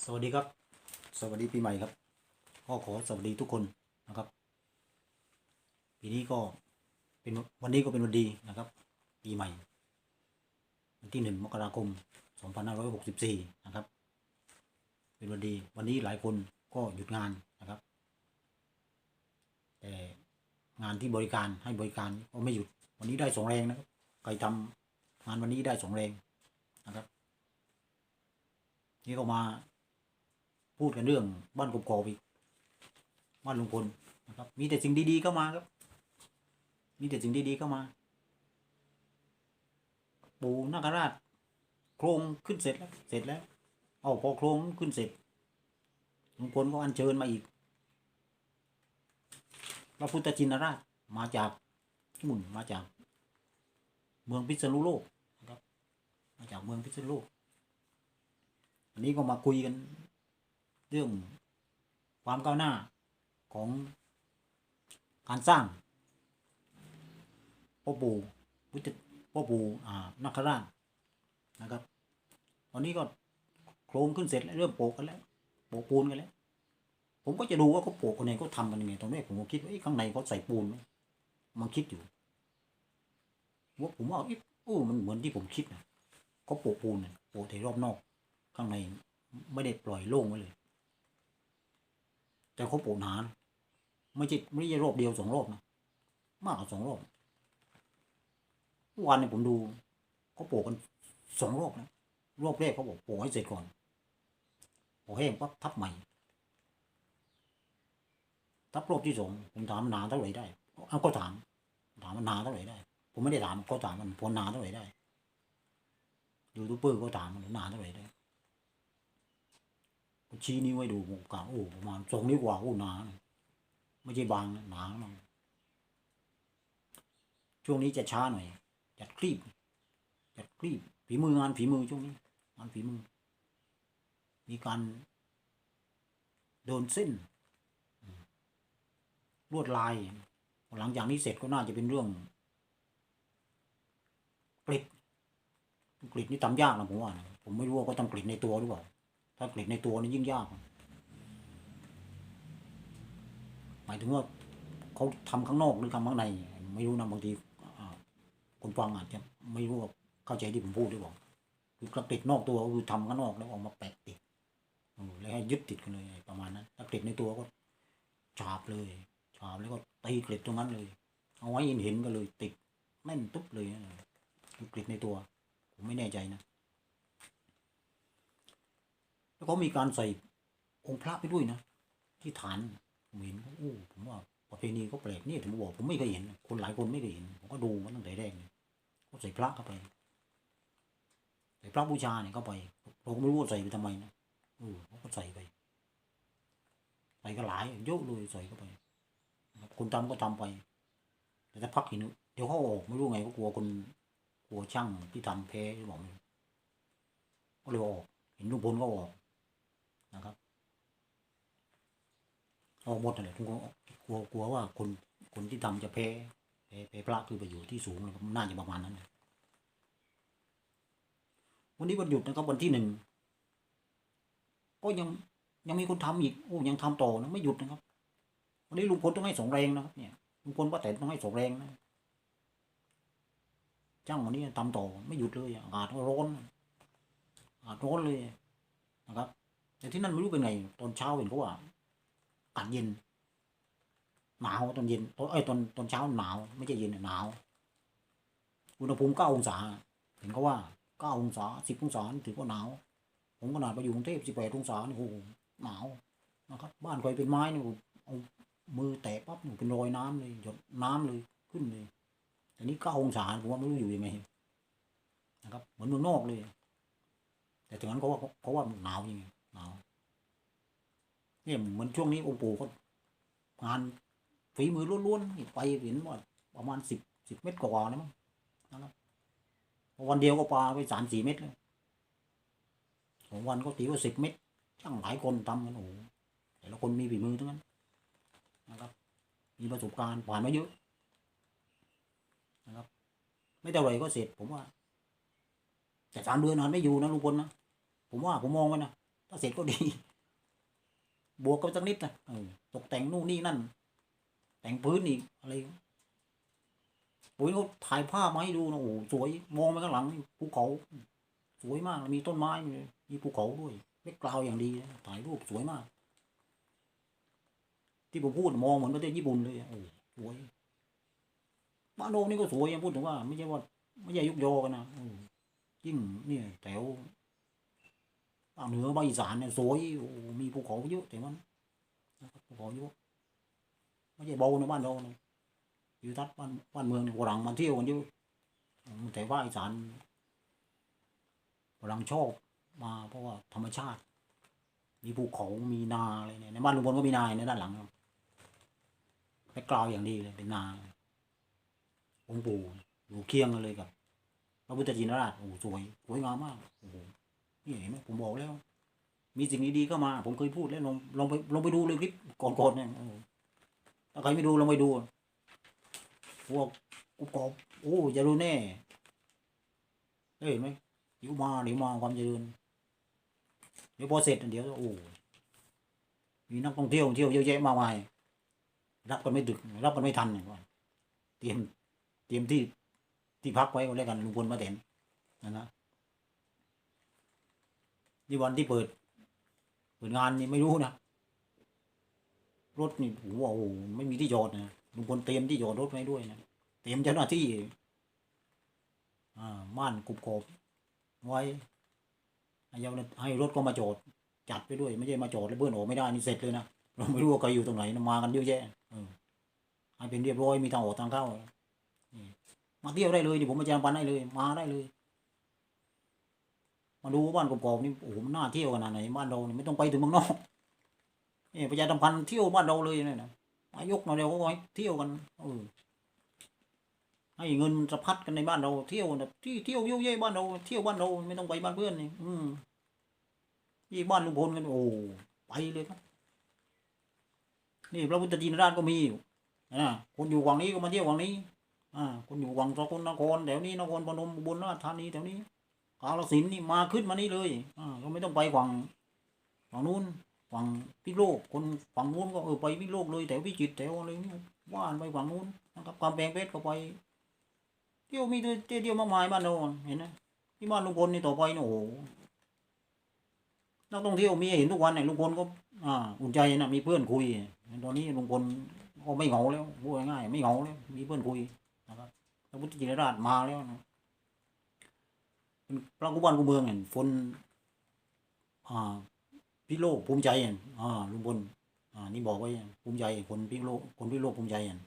สวัสดีครับ สวัสดีปีใหม่ครับก็ขอสวัสดีทุกคนนะครับ ปีนี้ก็เป็นวันนี้ก็เป็นวันดีนะครับ ปีใหม่ วันที่หนึ่งมกราคมสองพันห้าร้อยหกสิบสี่นะครับ เป็นวันดีวันนี้หลายคนก็หยุดงานนะครับ แต่งานที่บริการให้บริการก็ไม่หยุด วันนี้ได้สองแรงนะครับใครทำงานวันนี้ได้สองแรงนะครับ นี่ก็มา พูดกันเรื่องบ้านกบกอกอีกบ้านลุงพลนะครับ มีแต่สิ่งดีๆเข้ามาครับ มีแต่สิ่งดีๆเข้ามา ปู่นาคราช โครงขึ้นเสร็จแล้วเสร็จแล้ว เอาพอโครงขึ้นเสร็จลุงพลก็อัญเชิญมาอีกพระพุทธจินราชมาจากนู่นมาจาก เมืองพิษณุโลกนะครับ มาจากเมืองพิษณุโลกอันนี้ก็มาคุยกัน เรื่องความก้าวหน้าของการสร้างพ่อปู่พุทธพ่อปู่อ่านาคราชนะครับ ตอนนี้ก็โครงขึ้นเสร็จแล้วเริ่มโปะกันแล้วโปะปูนกันแล้ว ผมก็จะดูว่าเขาโปะกันยังเขาทำกันยังไงตอนแรกผมก็คิดว่าเอ๊ะข้างในเขาใส่ปูนไหมมันคิดอยู่ว่าผมว่าเอ๊ะโอ้มันเหมือนที่ผมคิดนะเขาโปะปูนน่ะโปะแต่รอบนอก ข้างในไม่ได้ปล่อยโล่งไว้เลย แต่เขาปะหนานไม่ใช่ไม่ใช่รอบเดียวสองรอบนะมากกว่าสองรอบวานเนี่ยผมดูเขาโปะกันสองรอบนะรอบแรกเขาบอกโปะให้เสร็จก่อนพอแห้งปั๊บทับใหม่ ทับรอบที่สองผมถามมันหนาเท่าไหร่ได้เอาก็ถาม ถามมันหนาเท่าไหร่ได้ ผมไม่ได้ถามเขาถามมันพอหนาเท่าไหร่ได้ยูทูบเบอร์เขาถามมันหนาเท่าไหร่ได้ ชี้นิ้วให้ดูผมกาวโอ้ประมาณสองนิ้วกว่าโอ้หนาไม่ใช่บางนะหนานช่วงนี้จะช้าหน่อย จัดคลีบจัดคลีบฝีมืองานฝีมือช่วงนี้งานฝีมือ มีการโดนเส้นลวดลาย หลังจากนี้เสร็จก็น่าจะเป็นเรื่องกริดกริดนี่ทำยากนะผมว่านะผมไม่รู้ว่าเขาทำกริดในตัวหรือเปล่า ถ้ากรีดในตัวนี่ยิ่งยาก หมายถึงว่าเขาทำข้างนอกหรือทำข้างใน ไม่รู้นะบางทีคนฟังอาจจะไม่รู้ว่าเข้าใจที่ผมพูดหรือเปล่าคือกรีดนอกตัวก็คือทำข้างนอกแล้วออกมาแปะติดแล้วให้ยึดติดกันเลยประมาณนั้นถ้ากรีดในตัวก็ฉาบเลยฉาบแล้วก็ตีกรีดตรงนั้นเลย เอาไว้เห็นเห็นกันเลยติดแน่นตุ๊บเลยคือกรีดในตัว ผมไม่แน่ใจนะ แล้วเขามีการใส่องค์พระไปด้วยนะ ที่ฐานผมเห็นโอ้ผมว่าประเพณีเขาแปลกนี่ผมบอกผมไม่เคยเห็น คนหลายคนไม่เคยเห็น ผมก็ดูมาตั้งแต่แรกเลยเขาใส่พระเข้าไปใส่พระบูชาเนี่ยเข้าไปเราไม่รู้ว่าใส่ไปทำไมนะเออเขาก็ใส่ไปใส่ก็หลายเยอะเลยใส่เข้าไปคนทำก็ทำไป แต่ถ้าพักเห็นเดี๋ยวเขาออกไม่รู้ไงก็กลัวคนกลัวช่างที่ทำแพ้หรือเปล่าไม่รู้ก็เลยออก เห็นลุงพลก็ออก นะครับออกหมดเลยผมก็กลัวกลัวว่าคนคนที่ทำจะแพ้แพ้แพ้พระคือไปอยู่ที่สูงนะครับน่าจะประมาณนั้นนะวันนี้วันหยุดนะครับวันที่หนึ่งก็ยังยังมีคนทำอีกโอ้ยังทำต่อนะไม่หยุดนะครับ วันนี้ลุงพลต้องให้สองแรงนะครับเนี่ยลุงพลป้าแตนต้องให้สองแรงนะจ้างวันนี้ทำต่อไม่หยุดเลยอากาศก็ร้อนอากาศร้อนเลยนะครับ แต่ที่นั่นไม่รู้เป็นไง ตอนเช้าเห็นเขาว่าอากาศเย็น หนาวตอนเย็นตอนเอ้ยตอนตอนเช้าหนาว ไม่ใช่เย็นหนาว อุณหภูมิเก้าองศา เห็นเขาว่าเก้าองศาสิบองศาถือว่าหนาว ผมขนาดไปอยู่กรุงเทพสิบแปดองศาโอ้โหหนาวนะครับ บ้านใครเป็นไม้นี่เอามือแตะปั๊บนี่เป็นรอยน้ำเลย หยดน้ำเลยขึ้นเลยแต่นี้เก้าองศาผมว่าไม่รู้อยู่ยังไงนะครับ เหมือนเมืองนอกเลย แต่ถึงนั้นเขาว่าเขาว่าหนาวยังไง หนาวเนี่ยเหมือนช่วงนี้โองค์ปู่เขางานฝีมือล้วนๆนี่ไปเห็นว่าประมาณสิบสิบเมตรกว่าๆนะมั้งนะครับวันเดียวก็ปาไปสามสี่เมตรเลยสองวันก็ตีว่าสิบเมตรช่างหลายคนทำกันโอ้โหแต่ละคนมีฝีมือทั้งนั้นนะครับ มีประสบการณ์ผ่านมาเยอะนะครับ ไม่เท่าไรก็เสร็จผมว่า แต่สามเดือนนานไม่อยู่นะลุงพลนะผมว่าผมมองไว้นะ ถ้าเสร็จก็ดี บวกกันสักนิดนะตกแต่งนู่นนี่นั่น แต่งพื้นอีกอะไรโอ้ยเขาถ่ายภาพมาให้ดูนะโอ้สวยมองไปข้างหลังภูเขา สวยมากมีต้นไม้มีมีภูเขาด้วยเล็กกราวอย่างดีถ่ายรูปสวยมาก ที่ผมพูดมองเหมือนประเทศญี่ปุ่นเลยโอ้สวยบ้านโดนี่ก็สวยยังพูดถึงว่า ไม่ใช่ว่า ไม่ใช่ยุกโยกันนะยิ่งเนี่ยแถว ภาคเหนือภาคอีสานเนี่ยสวยโอ้มีภูเขาเยอะแต่มันภูเขาเยอะไม่ใช่เบาในบ้านเรานะอยู่ทัดบ้านบ้านเมืองเนี่ยฝรั่งมาเที่ยวกันเยอะแต่ว่าอีสานฝรั่งชอบมาเพราะว่าธรรมชาติ มีภูเขา มีนาอะไรเนี่ยในบ้านลุงพลก็มีนาในด้านหลังครับแบ็กกราวอย่างดีเลยเป็นนาองค์ปู่อยู่เคียงกันเลยกับพระพุทธจินราชโอ้สวยสวยงามมากโอ้ นี่เห็นไหมผมบอกแล้ว มีสิ่งดีๆก็มา ผมเคยพูดแล้วลองลองไปลองไปดูเลยคลิปก่อนๆเนี่ยถ้าใครไม่ดูลองไปดูพวกกุบกอบโอ้จะรู้แน่เห็นไหมเดี๋ยวมาเดี๋ยวมาความเจริญเดี๋ยวพอเสร็จเดี๋ยวโอ้มีนักท่องเที่ยวเที่ยวเยอะแยะมากมายรับกันไม่ดึก รับกันไม่ทันเนี่ยเตรียมเตรียมที่ที่พักไว้ก็แล้วกันลุงพลมาเต็นนะนะ นี่วันที่เปิด เปิดงานนี่ไม่รู้นะ รถนี่โอ้โหไม่มีที่จอดนะลุงพลเตรียมที่จอดรถไว้ด้วยนะเตรียมเจ้าหน้าที่อ่าม่านกรุบกรอบไว้ให้เจ้าหน้าให้รถก็มาจอดจัดไปด้วย ไม่ใช่มาจอดแล้วเบิ้ลออกไม่ได้นี่เสร็จเลยนะเราไม่รู้ว่าใครอยู่ตรงไหนมากันเยอะแยะให้เป็นเรียบร้อยมีทางออกทางเข้ามาเที่ยวได้เลยนี่ผมมาจำปันได้เลย มาได้เลย มาดูบ้านกรอบๆนี่โอ้โหมันน่าเที่ยวขนาดไหนบ้านเรานี่ไม่ต้องไปถึงเมืองนอกนี่ประชาสัมพันธ์เที่ยวบ้านเราเลยเนี่ยนะมายกหน่อยเดียวก็ไว้เที่ยวกันเออให้เงินสะพัดกันในบ้านเราเที่ยวแบบที่เที่ยวเยอะแยะบ้านเราเที่ยวบ้านเราไม่ต้องไปบ้านเพื่อนนี่อืมที่บ้านลุงพลกันโอ้ไปเลยครับ นี่พระพุทธจินราชก็มีอยู่นะคนอยู่ฝั่งนี้ก็มาเที่ยวฝั่งนี้ อ่า คนอยู่วังสกลนครแถวนี้นครพนมอุบลราชธานีแถวนี้ กาฬสินนี่มาขึ้นมานี่เลยอ่าก็ไม่ต้องไปฝั่งฝั่งนู้นฝั่งพิโลกคนฝั่งนู้นก็เออไปพิโลกเลยแถวพิจิตรแถวอะไรนี่ว่านไปฝั่งนู้นนะครับกำแพงเพชรก็ไปเที่ยวมีเที่ยวเที่ยวมากมายบ้านเราเห็นไหมที่บ้านลุงพลนี่ต่อไปเนี่ยโอ้โหนักท่องเที่ยวมีเห็นทุกวันเนี่ยลุงพลก็อ่าอุ่นใจนะมีเพื่อนคุยตอนนี้ลุงพลก็ไม่เหงาแล้วพูดง่ายๆไม่เหงาแล้วมีเพื่อนคุยนะครับพระพุทธจินราชมาแล้วนะ ป็นพระกุบาลกุเมืองเห็นฝนอ่าพิโลกภูมิใจเห็นอ่าลุงพลอ่านี่บอกไว้ภูมิใจคนพิโลกคนพิโลกภูมิใจเห็น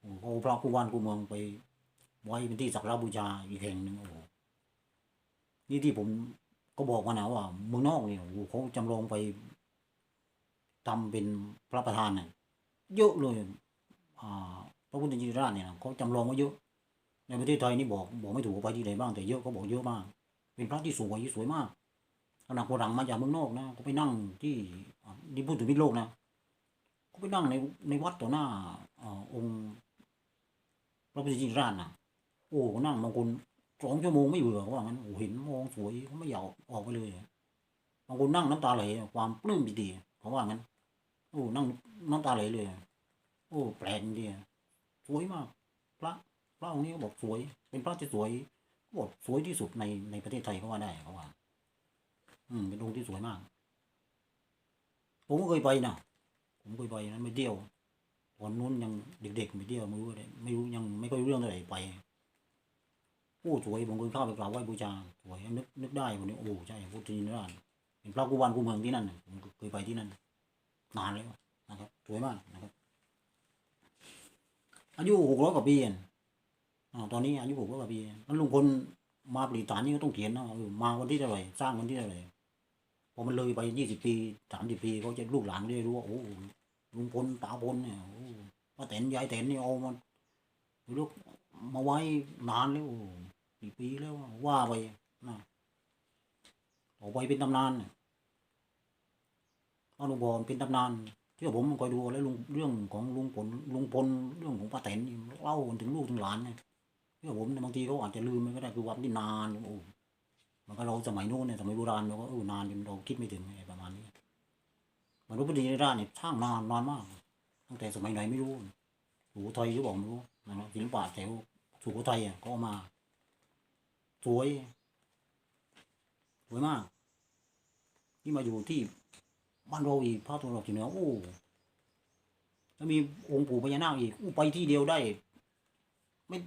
โอ้โหพระกุบาลกุเมืองไปไว้เป็นที่สักการบูชาอีกแห่งหนึ่งโอ้โหนี่ที่ผมก็บอกมานะว่าเมืองนอกเนี่ยโอ้โหเขาจำลองไปทำเป็นพระประธานเนี่ยเยอะเลยอ่าพระพุทธจิราชเนี่ยเขาจำลองไว้เยอะ ในประเทศไทยนี่บอกบอกไม่ถูกว่าไปที่ไหนบ้างแต่เยอะเขาบอกเยอะมาก เป็นพระที่สวยสวยมากขนาดฝรั่งมาจากเมืองนอกนะก็ไปนั่งที่นี่พูดถึงพิโลกนะก็ไปนั่งในในวัดต่อหน้าอองค์พระพุทธจินราชนะโอ้นั่งบางคนสองชั่วโมงไม่เบื่อเขาว่างั้นโอ้เห็นมองสวยเขาไม่อยากออกไปเลยบางคนนั่งน้ำตาไหลความปลื้มปิติเขาว่างั้นโอ้นั่งน้ำตาไหลเลย โอ้แปลกดีสวยมากพระ พระองค์นี้ก็บอกสวย เป็นพระที่สวยบอกสวยที่สุดในในประเทศไทยเขาว่าได้เขาว่า อืมเป็นองค์ที่สวยมาก ผมก็เคยไปนะผมเคยไปนะไปเที่ยววันนู้นยังเด็กๆไปเที่ยวไม่รู้อะไรไม่รู้ยังไม่ค่อยรู้เรื่องอะไรไปโอ้สวยผมเคยเข้าไปกราบไหว้บูชาสวยนึกนึกได้วันนี้โอ้ใช่พุทธินราชเป็นพระกุบาลกุเมืองที่นั่นผมเคยไปที่นั่น นานแล้วนะครับสวยมากนะครับอายุหกร้อยกว่าปีเองอ่า ตอนนี้อายุหกร้อกว่าปีนั้นลุงพลมาปริฐานนี่ก็ต้องเขียนนะมาวันที่เท่าไหร่สร้างวันที่เท่าไหร่พอมันเลยไปยี่สิบปีสามสิบปีเขาจะลูกหลานได้รู้ว่าโอ้ลุงพลตาพลเนี่ยโอ้ป้าแตนยายแตนนี่เอามันลูกมาไว้นานแล้วโอ้กี่ปีแล้วว่าไปนะเอาไว้เป็นตำนานเนี่ยเอาลุงพลเป็นตำนานเชื่ผมคอยดูแล้วลุงเรื่องของลุงพลลุงพลเรื่องของป้าแตนนี่เล่าถึงลูกถึงหลานเนี่ย เชื่อผมเนี่ยบางทีเขาอาจจะลืมไปก็ได้คือวันที่นานโอ้มันก็เราสมัยนู้นเนี่ยสมัยโบราณเราก็เออนานจนเราคิดไม่ถึงอะไรประมาณนี้มันรูปดีในด้านเนี่ยสร้างนานนานมากตั้งแต่สมัยไหนไม่รู้สุโขทัยหรือเปล่าไม่รู้นะครับศิลปะแถวสุโขทัยอะก็มาสวยสวยมากที่มาอยู่ที่บ้านเราอีกภาคตะวันออกเฉียงเหนือโอ้แล้วมีองค์ปู่พญานาคอีกอู้ไปที่เดียวได้ ไม่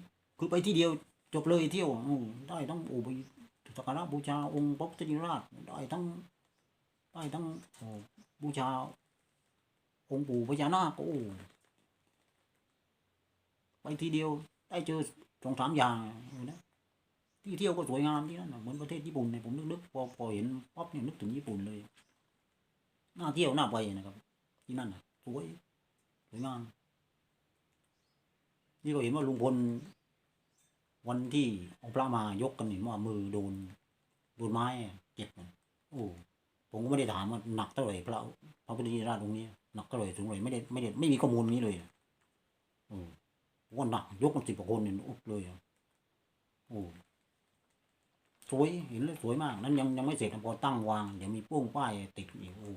คือไปที่เดียวจบเลยเที่ยวได้ทั้งโอ้ไปสักการะบูชาองค์พระพุทธิราชได้ทั้งได้ทั้งโอ้บูชา องค์ปู่พญานาคโอ้ไปทีเดียวได้เจอสองสามอย่างนะที่เที่ยวก็สวยงามที่นั่นเหมือนประเทศญี่ปุ่นเนี่ยผมนึกๆพอพอเห็นปั๊บเนี่ยนึกถึงญี่ปุ่นเลยน่าเที่ยวน่าไปนะครับ ที่นั่นนะสวยสวยงามนี่ก็เห็นว่าลุงพล วันที่เอาพระมายกกันเห็นว่ามือโดนโดนไม้เจ็บนะโอ้ผมก็ไม่ได้ถามว่าหนักเท่าไหร่พระพระพุทธชินราชองนี้หนักเท่าไหร่สูงเท่าไหร่ไม่ได้ไม่ได้ไม่มีข้อมูลนี้เลยโอ้ผมว่าหนักยกกันสิบกว่าคนเนี่ยอุบเลยโอ้สวยเห็นเลยสวยมาก นั้นยังยังไม่เสร็จนะพอตั้งวางเดี๋ยวมีป้งป้ายติดอีกโอ้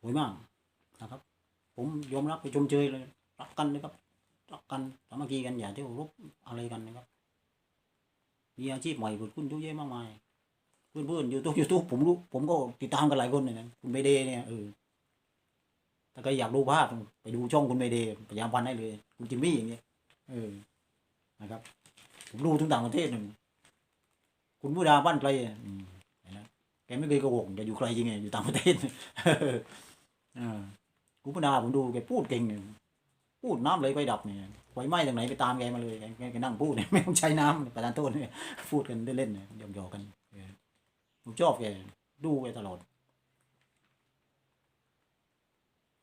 สวยมากนะครับ ผมยอมรับไปชมเชยเลยรักกันเลยครับ กันสามัคคีกันอย่าเที่ยวรบอะไรกันนะครับ มีอาชีพใหม่เกิดขึ้นเยอะแยะมากมาย เพื่อนเพื่อนยูทูบยูทูบผมรู้ผมก็ติดตามกันหลายคนเลยนะคุณเมเดเนี่ยเออถ้าใครอยากดูภาพไปดูช่องคุณเมเดพยายามพันให้เลย คุณจิมมี่อย่างเงี้ยเออนะครับ ผมดูถึงต่างประเทศหนึ่งคุณผู้ดาบ้านไกลอะอืมนไหมแกไม่เคยโกหกจะอยู่ไกลจริงไงอยู่ต่างประเทศเออคุณผู้ดาผมดูแกพูดเก่งเนี่ย พูดน้ำเลยไฟดับเนี่ยไฟไหม้ตรงไหนไปตามแกมาเลยแกแกนั่งพูดเนี่ยไม่ต้องใช้น้ำประธานโทษเนี่ยพูดกันเล่นๆเนี่ยหยอกๆกันเออผมชอบแกดูแกตลอด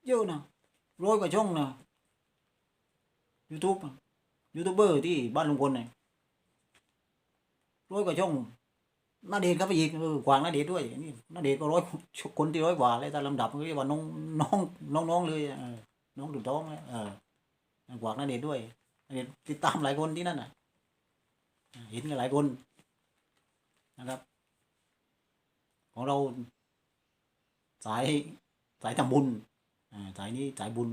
เยอะนะร้อยกว่าช่องนะยูทูบยูทูบเบอร์ที่บ้านลุงพลเนี่ยร้อยกว่าช่องนาเดชน์ก็ไปอีกกวางนาเดชน์ด้วยนี่นาเดชน์ก็ร้อยคนที่ร้อยกว่าเลยตามลำดับก็เรียกว่าน้องน้องน้องน้องเลยน้องดุดท้องแล้วเออ กวากนาเดชด้วยนาเดชติดตามหลายคนที่นั่นน่ะ เห็นกันหลายคนนะครับ ของเรา สายสายทำบุญอ่าสายนี้สายบุญ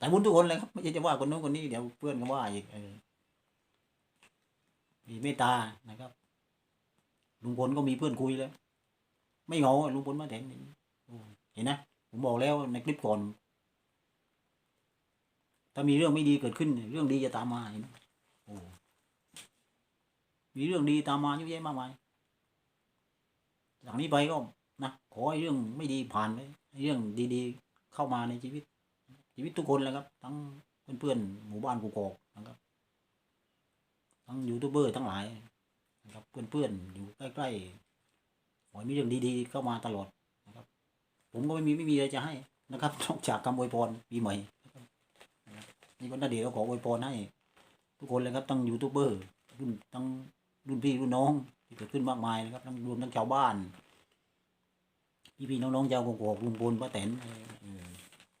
สายบุญทุกคนเลยครับไม่ใช่จะว่าคนโน้นคนนี้เดี๋ยวเพื่อนก็ว่าอีกเออมีเมตตานะครับลุงพลก็มีเพื่อนคุยแล้ว ไม่เหงาอะลุงพลมาแถมเห็นนะผมบอกแล้วในคลิปก่อน ถ้ามีเรื่องไม่ดีเกิดขึ้น เรื่องดีจะตามมาเห็นไหมโอ้มีเรื่องดีตามมาเยอะแยะมากมายจากนี้ไปก็นะขอให้เรื่องไม่ดีผ่านไปเรื่องดีๆเข้ามาในชีวิต ชีวิตทุกคนเลยครับ ทั้งเพื่อนๆหมู่บ้านกูกอกนะครับ ทั้งยูทูบเบอร์ทั้งหลายนะครับเพื่อนๆอยู่ใกล้ๆขอให้มีเรื่องดีๆเข้ามาตลอดนะครับ ผมก็ไม่มีไม่มีอะไรจะให้นะครับนอกจากคำอวยพรปีใหม่ นี่ก็นาเดียวขออวยพรให้ทุกคนเลยครับทั้งยูทูบเบอร์รุ่นทั้งรุ่นพี่รุ่นน้องที่เกิดขึ้นมากมายนะครับทั้งรวมทั้งชาวบ้านพี่พี่น้องๆชาวกกอกลุงพลป้าแตน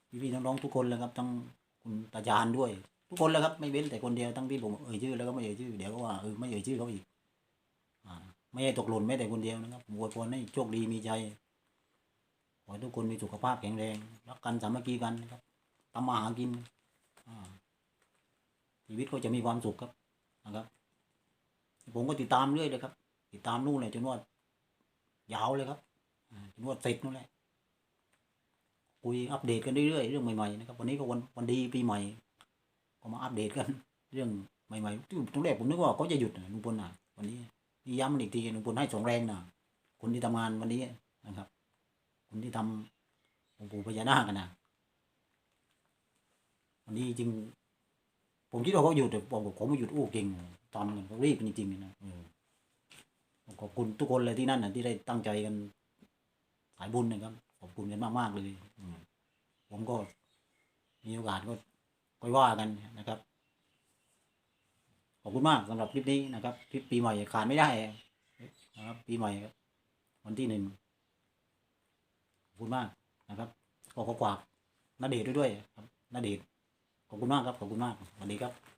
พี่พี่น้องๆทุกคนเลยครับทั้งคุณตาจานด้วย ทุกคนเลยครับไม่เว้นแต่คนเดียวทั้งที่ผมเอ่ยชื่อแล้วก็ไม่เอ่ยชื่อเดี๋ยวก็ว่าเออไม่เอ่ยชื่อเขาอีกอ่าไม่ให้ตกหล่นแม้แต่คนเดียวนะครับอวยพรให้โชคดีมีใจขอให้ทุกคนมีสุขภาพแข็งแรง รักกันสามัคคีกันครับทำมาหากิน ชีวิตก็จะมีความสุขครับนะครับ ผมก็ติดตามเรื่อยเลยครับ ติดตามนู่นเลยจนว่ายาวเลยครับจนว่าเสร็จนู่นแหละคุยอัปเดตกันเรื่อยๆเรื่องใหม่ๆนะครับวันนี้ก็วันวันดีปีใหม่ ก็มาอัปเดตกัน เรื่องใหม่ๆที่ตรงแรกผมนึกว่าเขาจะหยุดนะลุงพลนะวันนี้นี่ย้ำมันอีกทีลุงพลให้สองแรงนะคนที่ทำงานวันนี้นะครับ คนที่ทำองค์ปู่พญานาคกันนะวันนี้จริง ผมคิดว่าเขาหยุดแต่บอกว่าเขาไม่หยุดอู้เก่งตอนกันเขารีบกันจริงๆนะเออขอบคุณทุกคนเลยที่นั่นนะที่ได้ตั้งใจกัน สายบุญนะครับขอบคุณกันมากๆเลยอืมผมก็มีโอกาสก็ค่อยว่ากันนะครับ ขอบคุณมากสำหรับคลิปนี้นะครับคลิปปีใหม่ขาดไม่ได้นะครับ ปีใหม่ครับวันที่หนึ่งขอบคุณมากนะครับขอขอฝากนาเดชน์ด้วยด้วยครับนาเดชน์ ขอบคุณมากครับ ขอบคุณมากสวัสดีครับ